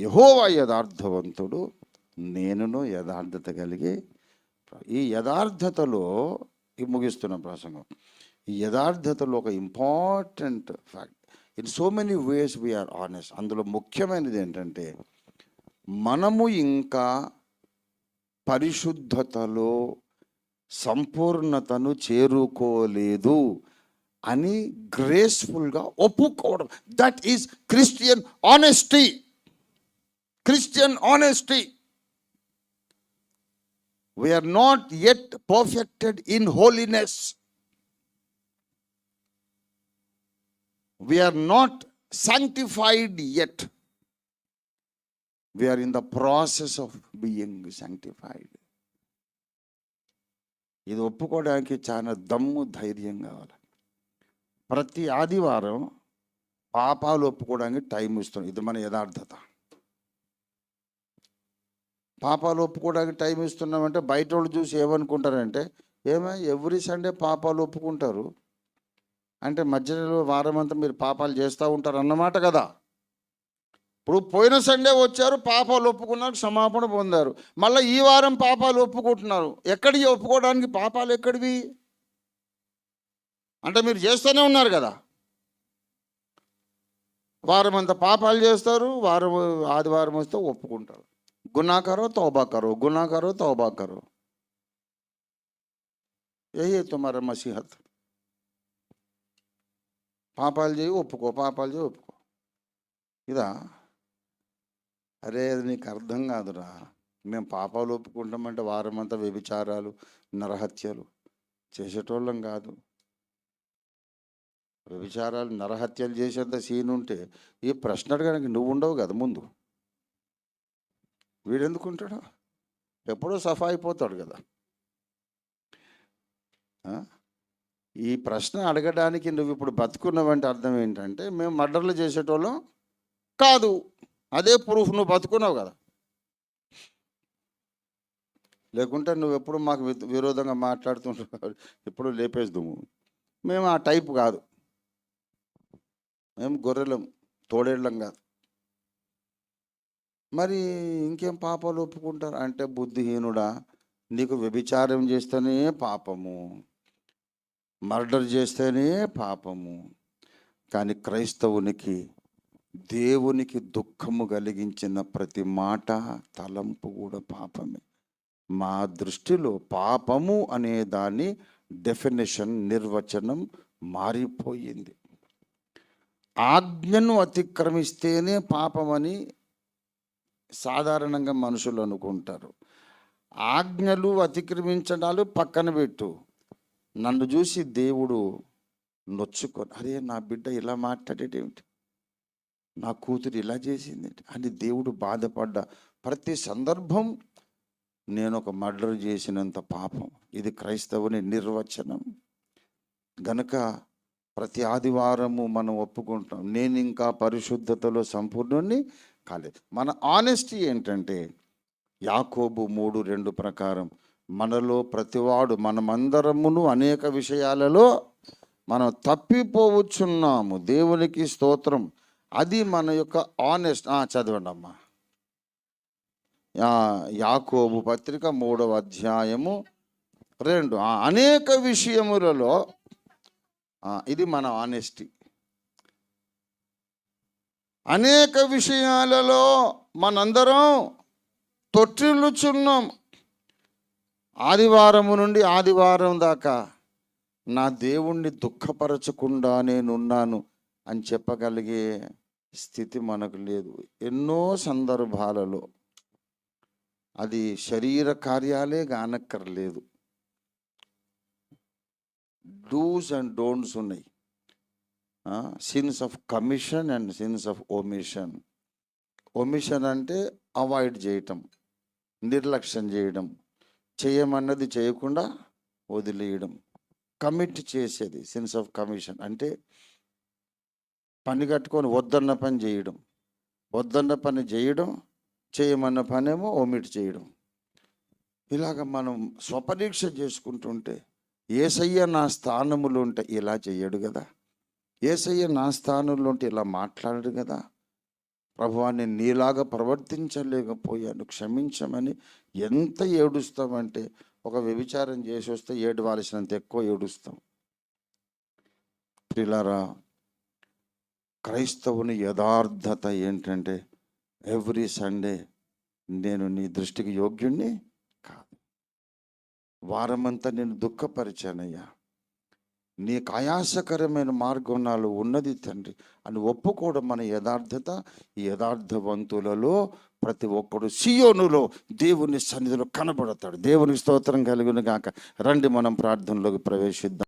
యహోవా యథార్థవంతుడు నేనును యథార్థత కలిగి ఈ యథార్థతలో ఈ ముగిస్తున్న ప్రసంగం. ఈ యథార్థతలో ఒక important fact. In so many ways we're honest అందులో ముఖ్యమైనది ఏంటంటే మనము ఇంకా పరిశుద్ధతలో సంపూర్ణతను చేరుకోలేదు అని గ్రేస్ఫుల్గా ఒప్పుకోవడం. That is Christian honesty Christian honesty we're not yet perfected in holiness we're not sanctified yet we're in the process of being sanctified ఇది ఒప్పుకోవడానికి చాలా దమ్ము ధైర్యం కావాలి. ప్రతి ఆదివారం పాపాలు ఒప్పుకోవడానికి టైం ఇస్తుంది ఇది మన యథార్థత. పాపాలు ఒప్పుకోవడానికి టైం ఇస్తున్నామంటే బయట వాళ్ళు చూసి ఏమనుకుంటారంటే ఏమో ఎవ్రీ సండే పాపాలు ఒప్పుకుంటారు. అంటే మధ్యలో వారం అంతా మీరు పాపాలు చేస్తూ ఉంటారు అన్నమాట కదా. ఇప్పుడు పోయిన సండే వచ్చారు పాపాలు ఒప్పుకున్నారు క్షమాపణ పొందారు. మళ్ళీ ఈ వారం పాపాలు ఒప్పుకుంటున్నారు. ఎక్కడివి? ఒప్పుకోవడానికి పాపాలు ఎక్కడివి? అంటే మీరు చేస్తూనే ఉన్నారు కదా. వారం అంత పాపాలు చేస్తారు వారం ఆదివారం వస్తే ఒప్పుకుంటారు. गुनाह करो तौबा करो गुनाह करो तौबा करो यही है तुम्हारा मसीहत పాపాలు చేయి ఒప్పుకో పాపాలు చేయి ఒప్పుకో ఇదా అరే అది నీకు అర్థం కాదురా మేము పాపాలు ఒప్పుకుంటామంటే వారమంతా వ్యభిచారాలు నరహత్యలు చేసేటోళ్ళం కాదు వ్యభిచారాలు నరహత్యలు చేసేంత సీన్ ఉంటే ఈ ప్రశ్న అడగడానికి నువ్వు ఉండవు కదా ముందు వీడెందుకుంటాడు? ఎప్పుడో సఫా అయిపోతాడు కదా. ఈ ప్రశ్న అడగడానికి నువ్వు ఇప్పుడు బతుకున్నావంటే అర్థం ఏంటంటే మేము మర్డర్లు చేసేటోళ్ళం కాదు. అదే ప్రూఫ్ నువ్వు బతుకున్నావు కదా. లేకుంటే నువ్వు ఎప్పుడు మాకు వి- విరోధంగా మాట్లాడుతుంటావు. ఎప్పుడు లేపేద్దుము. మేము ఆ టైప్ కాదు. మేము గొర్రెలం తోడేళ్ళం కాదు. మరి ఇంకేం పాపాలు ఒప్పుకుంటారు? అంటే బుద్ధిహీనుడా? నీకు వ్యభిచారం చేస్తేనే పాపము. మర్డర్ చేస్తేనే పాపము. కానీ క్రైస్తవునికి దేవునికి దుఃఖము కలిగించిన ప్రతి మాట తలంపు కూడా పాపమే. మా దృష్టిలో పాపము అనే దాని డెఫినేషన్ నిర్వచనం మారిపోయింది. ఆజ్ఞను అతిక్రమిస్తేనే పాపమని సాధారణంగా మనుషులు అనుకుంటారు. ఆజ్ఞలు అతిక్రమించడాలు పక్కన పెట్టు. నన్ను చూసి దేవుడు నొచ్చుకొని అరే నా బిడ్డ ఇలా మాట్లాడేటేమిటి నా కూతురు ఇలా చేసింది అని దేవుడు బాధపడ్డ ప్రతి సందర్భం నేను ఒక మర్డర్ చేసినంత పాపం. ఇది క్రైస్తవుని నిర్వచనం. గనక ప్రతి ఆదివారము మనం ఒప్పుకుంటాం నేను ఇంకా పరిశుద్ధతలో సంపూర్ణుణ్ణి కాలేదు. మన ఆనెస్టీ ఏంటంటే యాకోబు మూడు రెండు ప్రకారం మనలో ప్రతివాడు మనమందరమును అనేక విషయాలలో మనం తప్పిపోవచ్చున్నాము. దేవునికి స్తోత్రం. అది మన యొక్క ఆనెస్ట్ చదవండి అమ్మా యాకోబు పత్రిక మూడవ అధ్యాయము రెండు. అనేక విషయములలో ఇది మన ఆనెస్టీ అనేక విషయాలలో మనందరం తొట్టిల్లుచున్నాం. ఆదివారము నుండి ఆదివారం దాకా నా దేవుణ్ణి దుఃఖపరచకుండా నేనున్నాను అని చెప్పగలిగే స్థితి మనకు లేదు. ఎన్నో సందర్భాలలో అది శరీర కార్యాలే కానక్కర్లేదు. డూస్ అండ్ డోంట్స్ ఉన్నాయి. Sins of commission and sins of omission omission అంటే అవాయిడ్ చేయటం నిర్లక్ష్యం చేయడం చేయమన్నది చేయకుండా వదిలేయడం. కమిట్ చేసేది సిన్స్ ఆఫ్ కమిషన్ అంటే పని కట్టుకొని వద్దన్న పని చేయడం. వద్దన్న పని చేయడం చేయమన్న పనేమో ఒమిట్ చేయడం. ఇలాగ మనం స్వపరీక్ష చేసుకుంటుంటే ఏసయ్య నా స్థానములు ఉంటే ఇలా చేయడు కదా. ఏసయ్య నా స్థానంలో ఉంటే ఇలా మాట్లాడడు కదా. ప్రభువా నేను నీలాగా ప్రవర్తించలేకపోయాను. క్షమించమని ఎంత ఏడుస్తామంటే ఒక వ్యభిచారం చేసి వస్తే ఏడవాల్సినంత ఎక్కువ ఏడుస్తాం. ప్రిలారా క్రైస్తవుని యథార్థత ఏంటంటే ఎవ్రీ సండే నేను నీ దృష్టికి యోగ్యుణ్ణి కాదు. వారమంతా నేను దుఃఖపరిచానయ్యా. నీకు ఆయాసకరమైన మార్గం నాలో ఉన్నది తండ్రి. అని ఒప్పుకోవడం మన యథార్థత. ఈ యథార్థవంతులలో ప్రతి ఒక్కడు సియోనులో దేవుని సన్నిధిలో కనబడతాడు. దేవుని స్తోత్రం కలుగును గాక. రండి మనం ప్రార్థనలోకి ప్రవేశిద్దాం.